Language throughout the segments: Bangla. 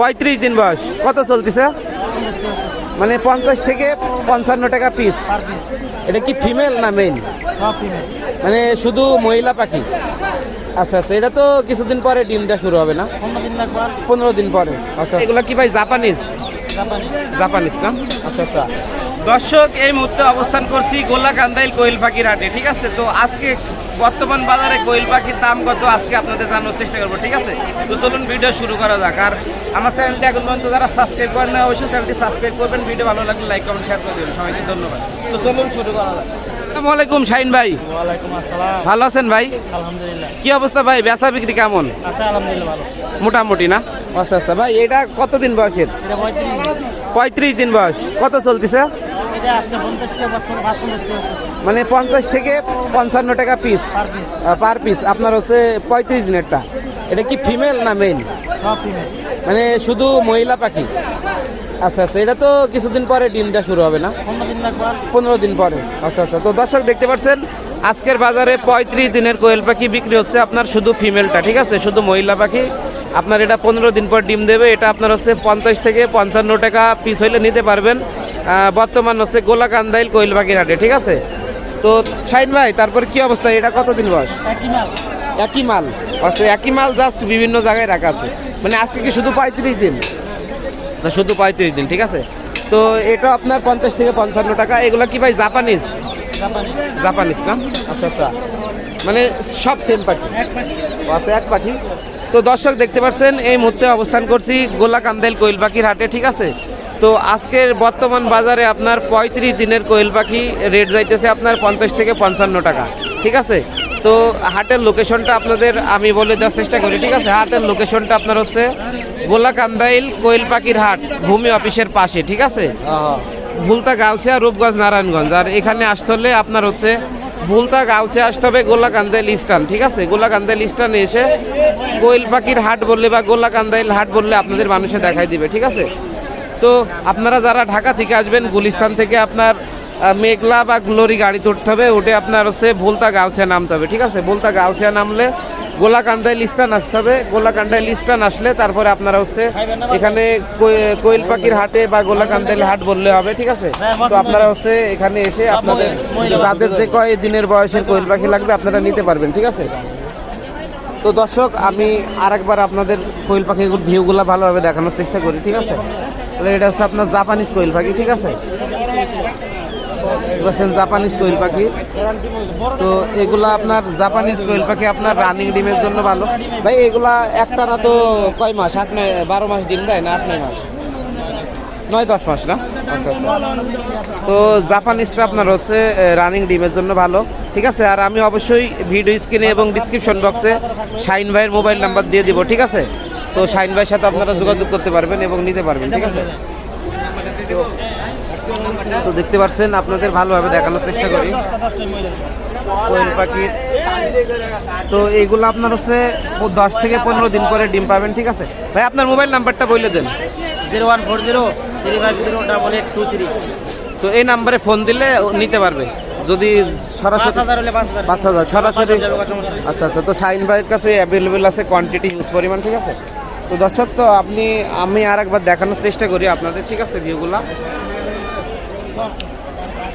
পঁয়ত্রিশ দিন বয়স। কত চলতেছে? মানে পঞ্চাশ থেকে পঞ্চান্ন টাকা পিস এটা কি ফিমেল না মেল মানে শুধু মহিলা পাখি? আচ্ছা আচ্ছা এটা তো কিছুদিন পরে ডিম দেওয়া শুরু হবে না? পনেরো দিন পরে। আচ্ছা এগুলো কি ভাই জাপানিজ? জাপানি জাপানিজ না? আচ্ছা আচ্ছা। দর্শক এই মুহূর্তে অবস্থান করছি গোলা কান্দাইল কোয়েল পাখির হাটে ঠিক আছে? তো আজকে বর্তমান বাজারে কোয়েল পাখির দাম কত? আজকে আপনাদের জানানোর চেষ্টা করব ঠিক আছে? তো চলুন ভিডিও শুরু করা যাক। আর আমার চ্যানেলটি এখন পর্যন্ত যারা সাবস্ক্রাইব করেন না অবশ্যই চ্যানেলটি সাবস্ক্রাইব করবেন। ভিডিও ভালো লাগলে লাইক কমেন্ট শেয়ার করে দেবেন। সবাইকে ধন্যবাদ। তো চলুন শুরু করা যাক। আসসালামু আলাইকুম শাহিন ভাই। ওয়ালাইকুম আসসালাম। ভালো আছেন ভাই? আলহামদুলিল্লাহ। কি অবস্থা ভাই? বেচা বিক্রি কেমন? আছে আলহামদুলিল্লাহ ভালো। মোটামুটি না? আচ্ছা আচ্ছা। ভাই এটা কতদিন বয়সের? পঁয়ত্রিশ দিন। বয়স। কত চলতেছে। মানে পঞ্চাশ থেকে পঞ্চান্ন টাকা পিস পার পিস আপনার হচ্ছে পঁয়ত্রিশ দিনেরটা। এটা কি ফিমেল না মেল মানে শুধু মহিলা পাখি। আচ্ছা আচ্ছা এটা তো কিছুদিন পরে ডিম দেওয়া শুরু হবে না? পনেরো দিন পরে। আচ্ছা আচ্ছা তো দর্শক দেখতে পাচ্ছেন আজকের বাজারে পঁয়ত্রিশ দিনের কোয়েল পাখি বিক্রি হচ্ছে আপনার শুধু ফিমেলটা ঠিক আছে? শুধু মহিলা পাখি। আপনার এটা পনেরো দিন পর ডিম দেবে এটা আপনার হচ্ছে পঞ্চাশ থেকে পঞ্চান্ন টাকা পিস হইলে নিতে পারবেন। বর্তমান হচ্ছে গোলাকান্দাইল কোয়েল পাখির হাটে ঠিক আছে? তো শাইন ভাই তারপর কি অবস্থা? এটা কতদিন বয়স? একই মাল। একই মাল। আচ্ছা একই মাল জাস্ট বিভিন্ন জায়গায় রাখা আছে। মানে আজকে কি শুধু পঁয়ত্রিশ দিন? না, শুধু পঁয়ত্রিশ দিন, ঠিক আছে? তো এটা আপনার পঞ্চাশ থেকে পঞ্চান্ন টাকা। এগুলো কি ভাই, জাপানিজ? জাপানিজ না? আচ্ছা আচ্ছা। মানে সব সেম পাখি? আচ্ছা এক পাখি। তো দর্শক, দেখতে পাচ্ছেন, এই মুহূর্তে অবস্থান করছি গোলা কান্দাইল কোয়েল পাখির হাটে, ঠিক আছে? তো আজকের বর্তমান বাজারে আপনার পঁয়ত্রিশ দিনের কোয়েল পাখি রেট যাইতেছে আপনার পঞ্চাশ থেকে পঞ্চান্ন টাকা, ঠিক আছে? তো হাটের লোকেশনটা আপনাদের আমি বলে দেওয়ার চেষ্টা করি ঠিক আছে? হাটের লোকেশনটা আপনার হচ্ছে গোলা কান্দাইল কোয়েল পাখির হাট ভূমি অফিসের পাশে ঠিক আছে? ভুলতা গাউসিয়া রূপগঞ্জ নারায়ণগঞ্জ। আর এখানে আসতে হলে আপনার হচ্ছে ভুলতা গাউসিয়া আসতে হবে গোলাকান্দাইল স্টান ঠিক আছে? গোলাকান্দাইল স্টানে এসে কোয়েল পাখির হাট বললে বা গোলাকান্দাইল হাট বললে আপনাদের মানুষে দেখাই দিবে ঠিক আছে? তো আপনারা যারা ঢাকা থেকে আসবেন গুলিস্তান থেকে আপনার মেঘলা বা গ্লোরি গাড়ি তুলতে হবে, উঠে আপনার হচ্ছে ভুলতা গাউসিয়া নামতে হবে, ঠিক আছে? ভুলতা গাউসিয়া নামলে গোলাকান্দাইল স্টান আসতে হবে গোলাকান্দাইল স্টান আসলে তারপরে আপনারা হচ্ছে এখানে কোয়েল পাখির হাটে বা গোলাকান্দাইল হাট বললে হবে, ঠিক আছে? তো আপনারা হচ্ছে এখানে এসে আপনাদের যাদের যে কয় দিনের বয়সের কোয়েল পাখি লাগবে আপনারা নিতে পারবেন, ঠিক আছে? তো দর্শক, আমি আরেকবার আপনাদের কোয়েল পাখিগুলো ভিউগুলো ভালোভাবে দেখানোর চেষ্টা করি, ঠিক আছে? তাহলে এটা হচ্ছে আপনার জাপানিজ কোয়েল পাখি, ঠিক আছে? বলছেন জাপানিজ কোয়েল পাখি। তো এগুলা আপনার জাপানিজ কোয়েল পাখি আপনার রানিং ডিমের জন্য ভালো। ভাই, এগুলা একটা না তো কয় মাস? আট নয়, বারো মাস ডিম দেয় না আট নয় মাস? নয়, দশ মাস না? আচ্ছা আচ্ছা। তো জাপানিজটা আপনার হচ্ছে রানিং ডিমের জন্য ভালো। ঠিক আছে? আর আমি অবশ্যই ভিডিও স্ক্রিনে এবং ডিসক্রিপশন বক্সে শাইন ভাইয়ের মোবাইল নাম্বার দিয়ে দিব, ঠিক আছে? তো শাইন ভাইয়ের সাথে আপনারা যোগাযোগ করতে পারবেন এবং নিতে পারবেন, ঠিক আছে? তো দেখতে পাচ্ছেন আপনাদের ভালোভাবে দেখানোর চেষ্টা করি। কোয়েল পাখির তো এইগুলো আপনার হচ্ছে দশ থেকে পনেরো দিন পরে ডিম পাবেন ঠিক আছে? ভাই আপনার মোবাইল নাম্বারটা বলে দেন। Zero one four zero three five zero double eight two three. তো এই নাম্বারে ফোন দিলে নিতে পারবে। যদি সরাসরি পাঁচ হাজার সরাসরি। আচ্ছা আচ্ছা তো শাইন ভাইয়ের কাছে অ্যাভেলেবেল আছে কোয়ান্টিটি হিউজ পরিমাণ ঠিক আছে? তো দর্শক তো আপনি আমি আর একবার দেখানোর চেষ্টা করি আপনাদের ঠিক আছে ভিউগুলা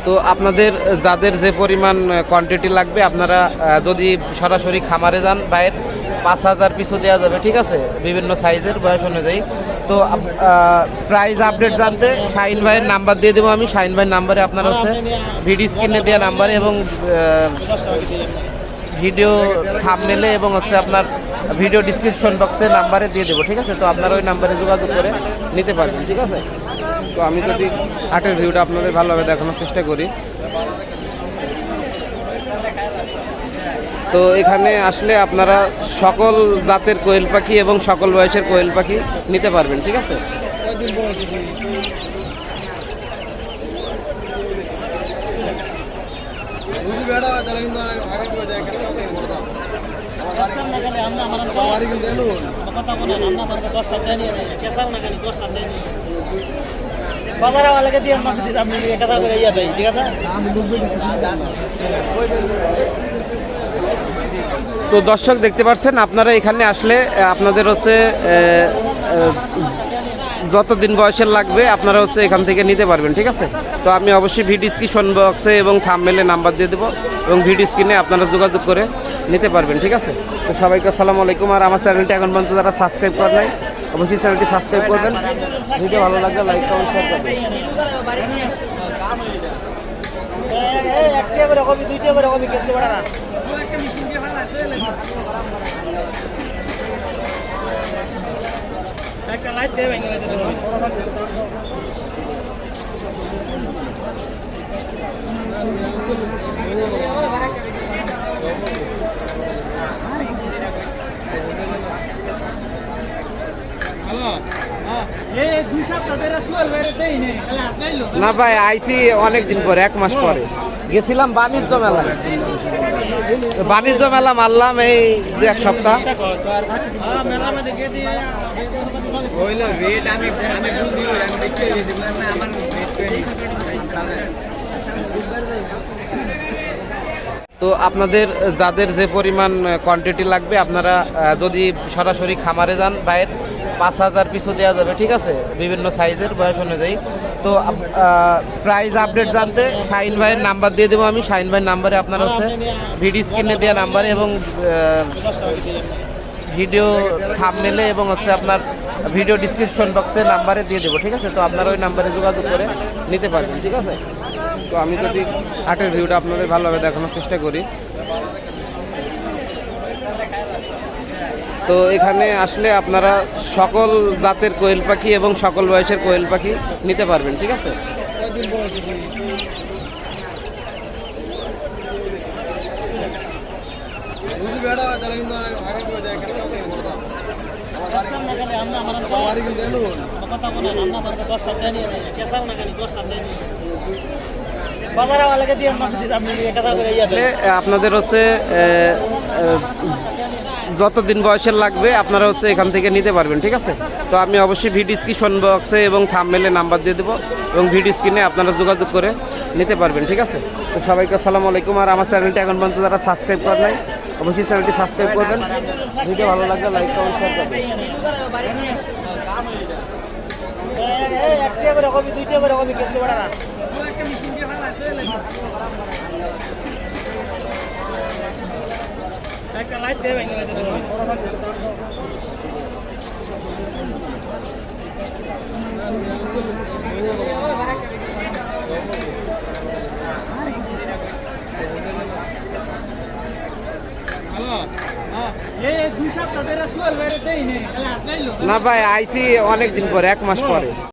তো আপনাদের যাদের যে পরিমাণ কোয়ান্টিটি লাগবে, আপনারা যদি সরাসরি খামারে যান বাইরের পাঁচ হাজার পিছু দেওয়া যাবে, ঠিক আছে? বিভিন্ন সাইজের, বয়স অনুযায়ী। তো প্রাইস আপডেট জানতে শাইন ভাইয়ের নাম্বার দিয়ে দেবো আমি। শাইন ভাইয়ের নাম্বারে আপনার হচ্ছে ভিডিও স্ক্রিনে দেওয়া নাম্বারে এবং। ভিডিও থামনেলে এবং হচ্ছে আপনার ভিডিও ডিসক্রিপশন বক্সে নাম্বারে দিয়ে দেবো, ঠিক আছে? তো আপনারা ওই নাম্বারে যোগাযোগ করে নিতে পারবেন, ঠিক আছে? তো আমি যদি আটের ভিউটা আপনাদের ভালোভাবে দেখানোর চেষ্টা করি তো এখানে আসলে আপনারা সকল জাতের কোয়েল পাখি এবং সকল বয়সের কোয়েল পাখি নিতে পারবেন ঠিক আছে আমরা আমার কথা বলেন আমরা দশটা দেয় কেসাও না গেলে দশটা টাকা নিয়ে বাজারে ওয়ালাকে দিয়ে মাছ দিতে এক করে ইয়ে ঠিক আছে? তো দর্শক দেখতে পাচ্ছেন আপনারা এখানে আসলে আপনাদের হচ্ছে আহ, যতদিন বয়সের লাগবে আপনারা হচ্ছে এখান থেকে নিতে পারবেন ঠিক আছে? তো আমি অবশ্যই ভিডিও স্ক্রিপশন বক্সে এবং থামমেলে নাম্বার দিয়ে দেবো এবং ভিডিও স্ক্রিনে আপনারা যোগাযোগ করে নিতে পারবেন ঠিক আছে? তো সবাইকে আসসালামু আলাইকুম আর আমার চ্যানেলটি এখন পর্যন্ত যারা সাবস্ক্রাইব করে নাই অবশ্যই চ্যানেলটি সাবস্ক্রাইব করবেন। ভিডিও ভালো লাগলে লাইক কমেন্ট শেয়ার করবেন। একটা করে কবি দুইটা করে কবি কেটে পারে না লাইট দেবে ভেঙে লাইতেছে না ভাই আইসি অনেক দিন পরে এক মাস পরে। গেছিলাম বাণিজ্য মেলায় তো বাণিজ্য মেলা মারলাম এই দু এক সপ্তাহ মেলা তো আপনাদের যাদের যে পরিমাণ কোয়ান্টিটি লাগবে আপনারা যদি সরাসরি খামারে যান বাইরের পাঁচ হাজার পিছু দেওয়া যাবে, ঠিক আছে? বিভিন্ন সাইজের, বয়স অনুযায়ী। তো প্রাইস আপডেট জানতে শাহিন ভাইয়ের নাম্বার দিয়ে দেবো আমি। শাহিন ভাইয়ের নাম্বারে আপনার হচ্ছে ভিডিও স্ক্রিনে দেওয়া নাম্বারে এবং ভিডিও থামমেলে এবং হচ্ছে আপনার ভিডিও ডিসক্রিপশন বক্সে নাম্বারে দিয়ে দেবো, ঠিক আছে? তো আপনারা ওই নাম্বারে যোগাযোগ করে নিতে পারবেন, ঠিক আছে? তো আমি যদি হাটের ভিউটা আপনাদের ভালোভাবে দেখানোর চেষ্টা করি। তো এখানে আসলে আপনারা সকল জাতের কোয়েল পাখি এবং সকল বয়সের কোয়েল পাখি নিতে পারবেন ঠিক আছে? আপনাদের হচ্ছে যতদিন বয়সের লাগবে আপনারা হচ্ছে এখান থেকে নিতে পারবেন, ঠিক আছে? তো আমি অবশ্যই ভিডিও স্ক্রিপশন বক্সে এবং থামমেলে নাম্বার দিয়ে দেবো এবং ভিডিও স্ক্রিনে আপনারা যোগাযোগ করে নিতে পারবেন, ঠিক আছে? তো সবাইকে আসসালামু আলাইকুম আর আমার চ্যানেলটি এখন পর্যন্ত যারা সাবস্ক্রাইব করে নাই, অবশ্যই চ্যানেলটি সাবস্ক্রাইব করবেন। ভিডিও ভালো লাগলে লাইক কমেন্ট শেয়ার করবেন। দুইটা করে কবি কেটে পারে না একটা লাইট দেবে না ভাই আইসি অনেক দিন পরে এক মাস পরে।